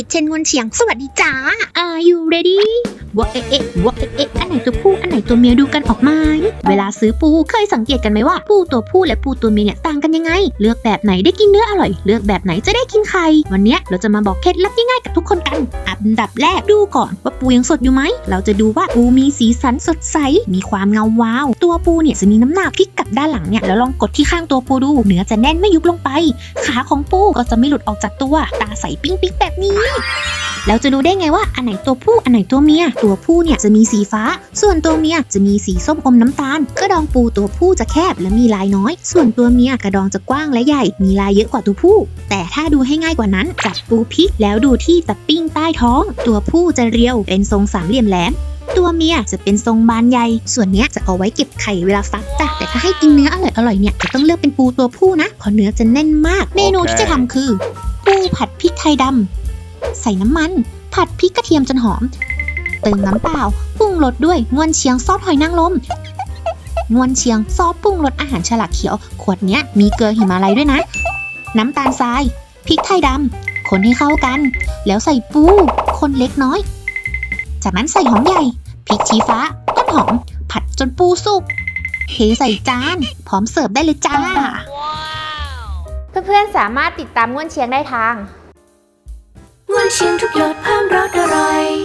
คิดเช่นงวนเฉียง สวัสดีจ้า Are you ready วะเอ๊ะเอ๊ะวะเอ๊ะเอ๊ะอันไหนตัวผู้อันไหนตัวเมียดูกันออกมาเวลาซื้อปูเคยสังเกตกันไหมว่าปูตัวผู้และปูตัวเมียเนี่ยต่างกันยังไง เลือกแบบไหนได้กินเนื้ออร่อย เลือกแบบไหนจะได้กินไข่วันเนี้ยเราจะมาบอกเคล็ดลับง่ายๆกับทุกคนกันอันดับแรกดูก่อนว่าปูยังสดอยู่ไหมเราจะดูว่าปูมีสีสันสดใสมีความเงาวาว ตัวปูเนี่ยจะมีน้ำหนักพลิกกลับด้านหลังเนี่ยแล้วลองกดที่ข้างตัวปูดูเนื้อจะแน่นไม่ยุบลงไป ขาของปูก็จะไม่หลุดออกจากตัว ตาใสปิ๊งปิ๊งแบบนี้ แล้วจะรู้ได้ไงว่าอันไหนตัวผู้อันไหนตัวเมีย ตัวผู้เนี่ยจะมีสีฟ้า ส่วนตัวเมียจะมีสีส้มอมน้ำตาล กระดองปูตัวผู้จะแคบและมีลายน้อย ส่วนตัวเมียกระดองจะกว้างและใหญ่ มีลายเยอะกว่าตัวผู้ แต่ถ้าดูให้ง่ายกว่านั้น จับปูพิกแล้วดูที่ตะปิ้งใต้ท้อง ตัวผู้จะเรียวเป็นทรงสามเหลี่ยมแหลมตัวเมียจะเป็นทรงบานใหญ่ ส่วนเนี้ยจะเอาไว้เก็บไข่เวลาฟักจ้ะ แต่ถ้าให้กินเนื้ออร่อยๆเนี่ยจะต้องเลือกเป็นปูตัวผู้นะ เพราะเนื้อจะแน่นมาก เมนูที่จะทำคือ ปูผัดพริกไทยดำ ใส่น้ำมัน ผัดพริกกระเทียมจนหอม เติมน้ำเปล่าปรุงรสด้วยงวนเชียงซอสหอยนางรมงวนเชียงซอสปรุงรสอาหารฉลากเขียว ขวดเนี้ยมีเกลือหิมาลัยด้วยนะ น้ำตาลทรายพริกไทยดำคนให้เข้ากัน แล้วใส่ปู คนเล็กน้อย จากนั้นใส่หอมใหญ่พริกชี้ฟ้าต้นหอม ผัดจนปูสุกเทใส่จาน พร้อมเสิร์ฟได้เลยจ้า เพื่อนๆสามารถติดตามง่วนเชียงได้ทาง ง่นเชียงทุกหยดเพิ่มรสอร่อย